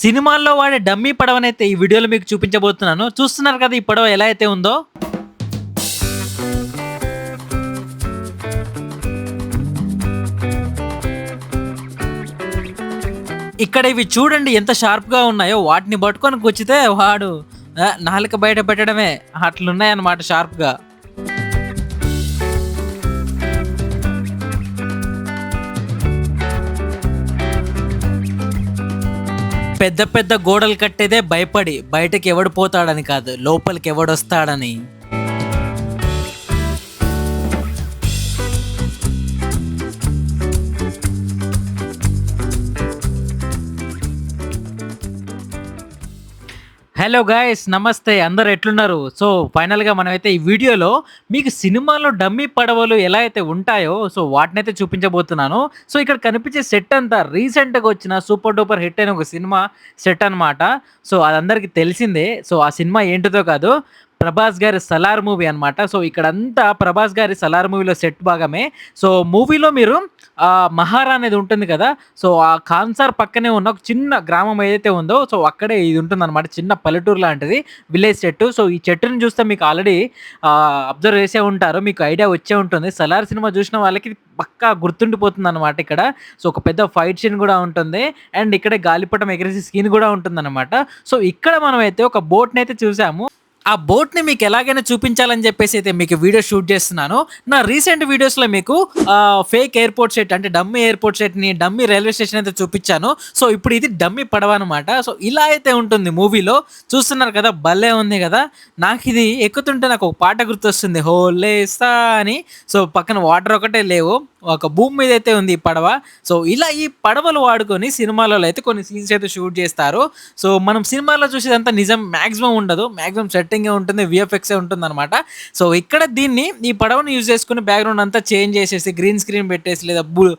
సినిమాల్లో వాడే డమ్మీ పడవనైతే ఈ వీడియోలో మీకు చూపించబోతున్నాను. చూస్తున్నారు కదా ఈ పడవ ఎలా అయితే ఉందో? ఇక్కడ ఇవి చూడండి ఎంత షార్ప్గా ఉన్నాయో. వాటిని పట్టుకొని కూర్చితే వాడు నాలుక బయట పెట్టడమే. అట్లున్నాయన్నమాట షార్ప్గా. పెద్ద పెద్ద గోడలు కట్టేదే భయపడి బయటకి ఎవడు పోతాడని కాదు లోపలికి ఎవడొస్తాడని హలో గాయస్ నమస్తే అందరు ఎట్లున్నారు? సో ఫైనల్గా మనమైతే ఈ వీడియోలో మీకు సినిమాలో డమ్మీ పడవలు ఎలా అయితే ఉంటాయో సో వాటినైతే చూపించబోతున్నాను. సో ఇక్కడ కనిపించే సెట్ అంతా రీసెంట్గా వచ్చిన సూపర్ డూపర్ హిట్ అయిన ఒక సినిమా సెట్ అన్నమాట. సో అది అందరికీ తెలిసిందే. సో ఆ సినిమా ఏంటిదో కాదు. ప్రభాస్ గారి సలార్ మూవీ అన్నమాట. సో ఇక్కడంతా ప్రభాస్ గారి సలార్ మూవీలో సెట్ భాగమే. సో మూవీలో మీరు మహారా అనేది ఉంటుంది కదా? సో ఆ కాన్సార్ పక్కనే ఉన్న ఒక చిన్న గ్రామం ఏదైతే ఉందో సో అక్కడే ఇది ఉంటుంది అనమాట చిన్న పల్లెటూరు లాంటిది విలేజ్ చెట్టు. సో ఈ చెట్టుని చూస్తే మీకు ఆల్రెడీ అబ్జర్వ్ చేసే ఉంటారు. మీకు ఐడియా వచ్చే ఉంటుంది. సలార్ సినిమా చూసిన వాళ్ళకి పక్కా గుర్తుండిపోతుంది అనమాట ఇక్కడ. సో ఒక పెద్ద ఫైట్ సీన్ కూడా ఉంటుంది. అండ్ ఇక్కడ గాలిపటం ఎగిరేసి సీన్ కూడా ఉంటుంది అనమాట సో ఇక్కడ మనం అయితే ఒక బోట్ని అయితే చూసాము. ఆ బోట్ని మీకు ఎలాగైనా చూపించాలని చెప్పేసి అయితే మీకు వీడియో షూట్ చేస్తున్నాను. నా రీసెంట్ వీడియోస్లో మీకు ఫేక్ ఎయిర్పోర్ట్ సెట్ అంటే డమ్మీ ఎయిర్పోర్ట్ సెట్ని డమ్మీ రైల్వే స్టేషన్ అయితే చూపించాను. సో ఇప్పుడు ఇది డమ్మీ పడవ అనమాట సో ఇలా అయితే ఉంటుంది మూవీలో. చూస్తున్నారు కదా భలే ఉంది కదా. నాకు ఇది ఎక్కుతుంటే నాకు ఒక పాట గుర్తొస్తుంది. హోలేసా అని. సో పక్కన వాటర్ ఒకటే లేవు. ఒక భూమి మీద అయితే ఉంది ఈ పడవ. సో ఇలా ఈ పడవలు వాడుకొని సినిమాలలో అయితే కొన్ని సీన్స్ అయితే షూట్ చేస్తారు. సో మనం సినిమాలో చూసేదంతా నిజం మ్యాక్సిమం ఉండదు. మ్యాక్సిమం సెట్టింగ్ ఉంటుంది విఎఫ్ఎక్సే ఉంటుంది అనమాట సో ఇక్కడ దీన్ని ఈ పడవను యూజ్ చేసుకుని బ్యాక్గ్రౌండ్ అంతా చేంజ్ చేసేసి గ్రీన్ స్క్రీన్ పెట్టేసి లేదా బ్లూ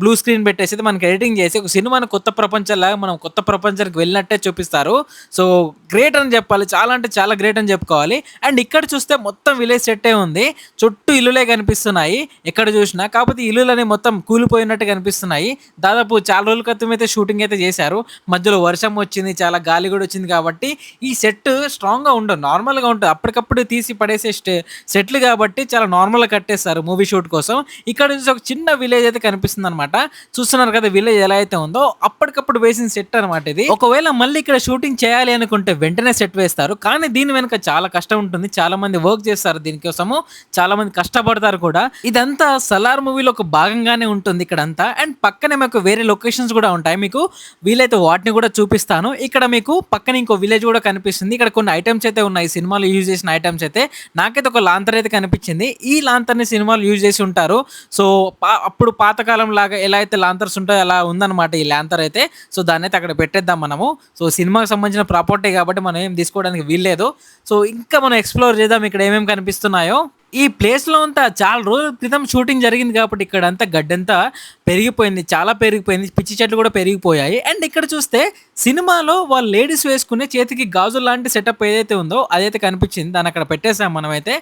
బ్లూ స్క్రీన్ పెట్టేసి మనకి ఎడిటింగ్ చేసి ఒక సినిమాని కొత్త ప్రపంచంలాగా మనం కొత్త ప్రపంచానికి వెళ్ళినట్టే చూపిస్తారు. సో గ్రేట్ అని చెప్పాలి. చాలా అంటే చాలా గ్రేట్ అని చెప్పుకోవాలి. అండ్ ఇక్కడ చూస్తే మొత్తం విలేజ్ సెట్టే ఉంది. చుట్టూ ఇల్లులే కనిపిస్తున్నాయి. ఎక్కడ చూసినా కాకపోతే ఇల్లులని ఇల్లులనే మొత్తం కూలిపోయినట్టు కనిపిస్తున్నాయి. దాదాపు చాలా రోజుల క్రితం అయితే షూటింగ్ అయితే చేశారు. మధ్యలో వర్షం వచ్చింది చాలా గాలి కూడా వచ్చింది కాబట్టి ఈ సెట్ స్ట్రాంగ్గా ఉండదు. నార్మల్గా ఉంటుంది. అప్పటికప్పుడు తీసి పడేసే స్టే సెట్లు కాబట్టి చాలా నార్మల్గా కట్టేస్తారు మూవీ షూట్ కోసం. ఇక్కడ నుంచి ఒక చిన్న విలేజ్ అయితే కనిపిస్తుంది అనమాట చూస్తున్నారు కదా విలేజ్ ఎలా అయితే ఉందో. అప్పటికప్పుడు వేసిన సెట్ అనమాట ఇది. ఒకవేళ మళ్ళీ ఇక్కడ షూటింగ్ చేయాలి అనుకుంటే వెంటనే సెట్ వేస్తారు. కానీ దీని వెనుక చాలా కష్టం ఉంటుంది. చాలా మంది వర్క్ చేస్తారు దీనికోసము చాలా మంది కష్టపడతారు కూడా. ఇదంతా సలార్ మూవీలో ఒక భాగంగానే ఉంటుంది ఇక్కడ అంతా అండ్ పక్కనే మీకు వేరే లొకేషన్స్ కూడా ఉంటాయి మీకు. వీలైతే వాటిని కూడా చూపిస్తాను. ఇక్కడ మీకు పక్కన ఇంకో విలేజ్ కూడా కనిపిస్తుంది. ఇక్కడ కొన్ని ఐటమ్స్ అయితే ఉన్నాయి. ఈ సినిమాలో యూజ్ చేసిన ఐటమ్స్ అయితే నాకైతే ఒక లాంతర్ అయితే కనిపించింది. ఈ లాంతర్ని సినిమాలు యూజ్ చేసి ఉంటారు. సో పా- అప్పుడు పాతకాలం లాగా ఎలా అయితే లాంతర్స్ ఉంటాయో అలా ఉందన్నమాట ఈ లాంతర్ అయితే. సో దాన్ని అయితే అక్కడ పెట్టేద్దాం మనము. సో సినిమాకి సంబంధించిన ప్రాపర్టీ కాబట్టి మనం ఏం తీసుకోవడానికి వీల్లేదు. సో ఇంకా మనం ఎక్స్ప్లోర్ చేద్దాం ఇక్కడ ఏమేమి కనిపిస్తున్నాయో. ఈ ప్లేస్లో అంతా చాలా రోజుల క్రితం షూటింగ్ జరిగింది కాబట్టి ఇక్కడ అంతా గడ్డంతా పెరిగిపోయింది చాలా పెరిగిపోయింది పిచ్చి చెట్లు కూడా పెరిగిపోయాయి. అండ్ ఇక్కడ చూస్తే సినిమాలో వాళ్ళు లేడీస్ వేసుకునే చేతికి గాజులు లాంటి సెటప్ ఏదైతే ఉందో అదైతే కనిపించింది. దాన్ని అక్కడ పెట్టేసాం మనమైతే.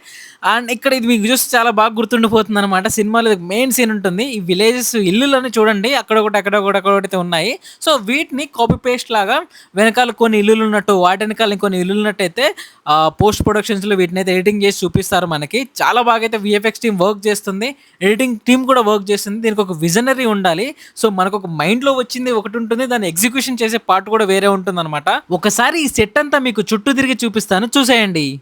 అండ్ ఇక్కడ ఇది మీకు చూస్తే చాలా బాగా గుర్తుండిపోతుంది అనమాట సినిమాలో మెయిన్ సీన్ ఉంటుంది. ఈ విలేజెస్ ఇల్లులను చూడండి. అక్కడ ఒకటి అక్కడ ఒకటి అక్కడ ఒకటి ఉన్నాయి. సో వీటిని కాపీ పేస్ట్ లాగా వెనకాల కొన్ని ఇల్లులు ఉన్నట్టు వాటి వెనకాల ఇంకొన్ని ఇల్లులు ఉన్నట్టు అయితే పోస్ట్ ప్రొడక్షన్స్లో వీటిని అయితే ఎడిటింగ్ చేసి చూపిస్తారు మనకి. చాలా బాగా అయితే విఎఫ్ఎక్స్ టీం వర్క్ చేస్తుంది. ఎడిటింగ్ టీం కూడా వర్క్ చేస్తుంది. దీనికి ఒక విజనరీ ఉండాలి. సో మనకు ఒక మైండ్లో వచ్చింది ఒకటి ఉంటుంది. దాన్ని ఎగ్జిక్యూషన్ చేసే పార్ట్ కూడా వేరే ఉంటుంది అనమాట ఒకసారి ఈ సెట్ అంతా మీకు చుట్టూ తిరిగి చూపిస్తాను. చూసేయండి.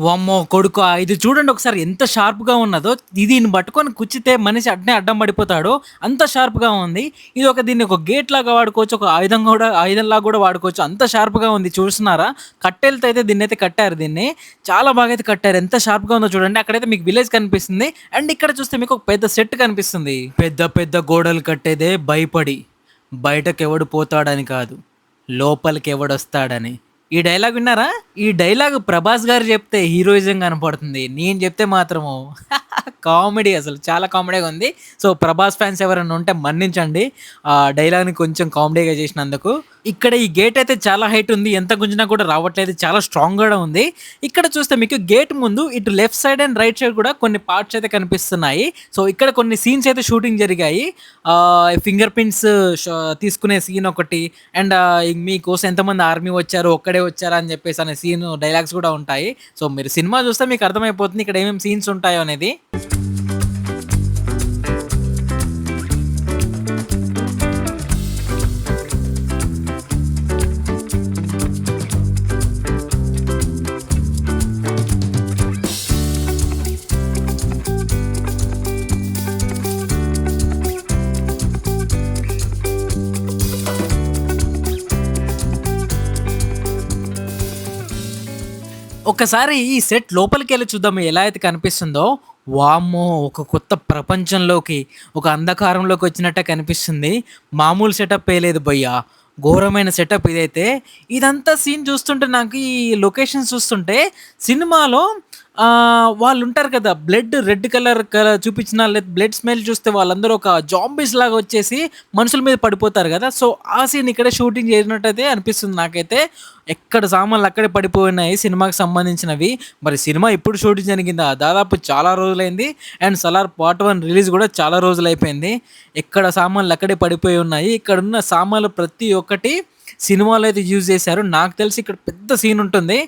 వామ్మో కొడుకు ఇది చూడండి ఒకసారి ఎంత షార్ప్‌గా ఉన్నదో. దీన్ని పట్టుకొని కుచ్చితే మనిషి అట్నే అడ్డం పడిపోతాడు. అంత షార్ప్‌గా ఉంది. ఇది ఒక దీన్ని ఒక గేట్ లాగా వాడుకోవచ్చు. ఒక ఆయుధం కూడా ఆయుధంలాగా కూడా వాడుకోవచ్చు. అంత షార్ప్‌గా ఉంది చూస్తున్నారా? కట్టెలతో అయితే దీన్నైతే కట్టారు దీన్ని. చాలా బాగా అయితే కట్టారు. ఎంత షార్ప్‌గా ఉందో చూడండి. అక్కడైతే మీకు విలేజ్ కనిపిస్తుంది. అండ్ ఇక్కడ చూస్తే మీకు ఒక పెద్ద సెట్ కనిపిస్తుంది. పెద్ద పెద్ద గోడలు కట్టేదే భయపడి. బయటకు ఎవడు పోతాడని కాదు. లోపలికి ఎవడొస్తాడని ఈ డైలాగ్ విన్నారా? ఈ డైలాగ్ 'ప్రభాస్' గారు చెప్తే హీరోయిజం కనపడుతుంది. నేను చెప్తే మాత్రము కామెడీ అసలు చాలా కామెడీగా ఉంది. సో 'ప్రభాస్' ఫ్యాన్స్ ఎవరైనా ఉంటే మన్నించండి. ఆ డైలాగ్‌ని కొంచెం కామెడీగా చేసినందుకు. ఇక్కడ ఈ గేట్ అయితే చాలా హైట్ ఉంది. ఎంత గుంజినా కూడా రావట్లేదు. చాలా స్ట్రాంగ్ కూడా ఉంది. ఇక్కడ చూస్తే మీకు గేట్ ముందు ఇటు left side and right side కూడా కొన్ని పార్ట్స్ అయితే కనిపిస్తున్నాయి. సో ఇక్కడ కొన్ని సీన్స్ అయితే షూటింగ్ జరిగాయి. ఫింగర్ ప్రింట్స్ తీసుకునే సీన్ ఒకటి అండ్ మీకోసం ఎంతమంది ఆర్మీ వచ్చారు, ఒక్కడే వచ్చారా అని చెప్పేసి అనే సీన్ డైలాగ్స్ కూడా ఉంటాయి. సో మీరు సినిమా చూస్తే మీకు అర్థమైపోతుంది ఇక్కడ ఏమేమి సీన్స్ ఉంటాయో అనేది. ఒక్కసారి ఈ సెట్ లోపలికి వెళ్ళి చూద్దాం ఎలా అయితే కనిపిస్తుందో. వామ్మో! ఒక కొత్త ప్రపంచంలోకి, ఒక అంధకారంలోకి వచ్చినట్టే కనిపిస్తుంది. మామూలు సెటప్ లేదు భయ్యా! ఘోరమైన సెటప్ ఇదైతే. ఇదంతా సీన్ చూస్తుంటే నాకు ఈ లొకేషన్స్ చూస్తుంటే సినిమాలో వాళ్ళు ఉంటారు కదా! బ్లడ్ రెడ్ కలర్ కలర్ చూపించిన లేదా బ్లడ్ స్మెల్ చూస్తే వాళ్ళందరూ ఒక జాంబీస్ లాగా వచ్చేసి మనుషుల మీద పడిపోతారు కదా! సో ఆ సీన్ ఇక్కడే షూటింగ్ చేసినట్టయితే అనిపిస్తుంది నాకైతే. ఎక్కడ సామాన్లు అక్కడే పడిపోయినాయి సినిమాకి సంబంధించినవి. మరి సినిమా ఇప్పుడు షూటింగ్ జరిగిందా? దాదాపు చాలా రోజులైంది. And 'Salaar part one release కూడా చాలా రోజులైపోయింది. ఎక్కడ సామాన్లు అక్కడే పడిపోయి ఉన్నాయి. ఇక్కడున్న సామాన్లు ప్రతి ఒక్కటి సినిమాలో అయితే యూజ్ చేశారు. నాకు తెలిసి ఇక్కడ పెద్ద సీన్ ఉంటుంది.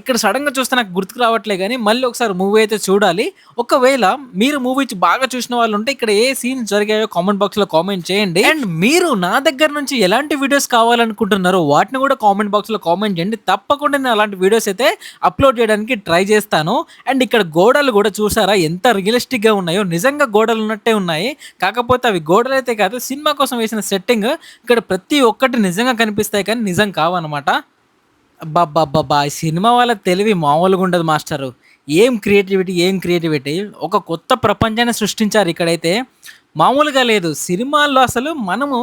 ఇక్కడ సడన్గా చూస్తే నాకు గుర్తుకు రావట్లే కానీ మళ్ళీ ఒకసారి మూవీ అయితే చూడాలి. ఒకవేళ మీరు మూవీ బాగా చూసిన వాళ్ళు ఉంటే ఇక్కడ ఏ సీన్స్ జరిగాయో కామెంట్ బాక్స్‌లో కామెంట్ చేయండి. అండ్ మీరు నా దగ్గర నుంచి ఎలాంటి వీడియోస్ కావాలనుకుంటున్నారో వాటిని కూడా కామెంట్ బాక్స్‌లో కామెంట్ చేయండి. తప్పకుండా నేను అలాంటి వీడియోస్ అయితే అప్‌లోడ్ చేయడానికి ట్రై చేస్తాను. అండ్ ఇక్కడ గోడలు కూడా చూసారా ఎంత రియలిస్టిక్‌గా ఉన్నాయో. నిజంగా గోడలు ఉన్నట్టే ఉన్నాయి. కాకపోతే అవి గోడలైతే కాదు సినిమా కోసం వేసిన సెట్టింగ్. ఇక్కడ ప్రతి ఒక్కటి నిజంగా కనిపిస్తాయి కానీ నిజం కావన్నమాట. అబ్బబ్బబ్బబ్బా! ఈ సినిమా వాళ్ళ తెలివి మామూలుగా ఉండదు మాస్టరు. ఏం క్రియేటివిటీ, ఏం క్రియేటివిటీ. ఒక కొత్త ప్రపంచాన్ని సృష్టించారు ఇక్కడైతే. మామూలుగా లేదు. సినిమాల్లో అసలు మనము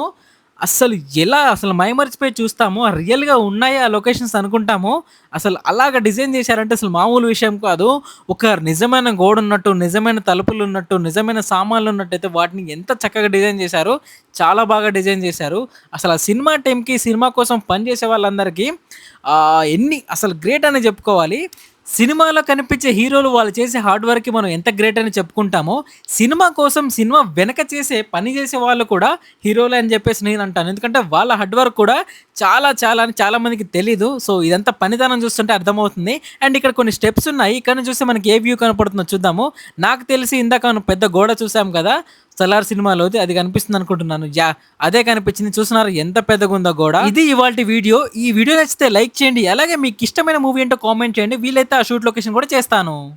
అస్సలు ఎలా అసలు మైమరిచిపోయి చూస్తామో రియల్‌గా ఉన్నాయా ఆ లొకేషన్స్ అనుకుంటాము. అసలు అలాగా డిజైన్ చేశారంటే అసలు మామూలు విషయం కాదు. ఒక నిజమైన గోడ ఉన్నట్టు నిజమైన తలుపులు ఉన్నట్టు నిజమైన సామాన్లు ఉన్నట్టు అయితే వాటిని ఎంత చక్కగా డిజైన్ చేశారో చాలా బాగా డిజైన్ చేశారు. అసలు ఆ సినిమా టైంకి సినిమా కోసం పనిచేసే వాళ్ళందరికీ ఎన్ని అసలు గ్రేట్ అని చెప్పుకోవాలి. సినిమాలో కనిపించే హీరోలు వాళ్ళు చేసే హార్డ్ వర్క్‌కి మనం ఎంత గ్రేట్ అని చెప్పుకుంటామో, సినిమా కోసం సినిమా వెనక చేసే పని చేసే వాళ్ళు కూడా హీరోలే అని చెప్పేసి నేను అంటాను ఎందుకంటే వాళ్ళ హార్డ్ వర్క్ కూడా చాలా చాలా అని చాలామందికి తెలీదు. సో ఇదంతా పనితనం చూస్తుంటే అర్థమవుతుంది. అండ్ ఇక్కడ కొన్ని స్టెప్స్ ఉన్నాయి. ఇక్కడ చూస్తే మనకి ఏ వ్యూ కనపడుతుందో చూద్దాము. నాకు తెలిసి ఇందాక మనం పెద్ద గోడ చూసాం కదా! 'సలార్' సినిమాలోది అది కనిపిస్తుంది అనుకుంటున్నాను. యా అదే కనిపించింది. చూస్తున్నారు ఎంత పెద్దగుందో గోడ. ఇది ఇవాళ వీడియో. ఈ వీడియో నచ్చితే లైక్ చేయండి. అలాగే మీకు ఇష్టమైన మూవీ ఏంటో కామెంట్ చేయండి. వీలైతే షూట్ లొకేషన్ కూడా చేస్తాను.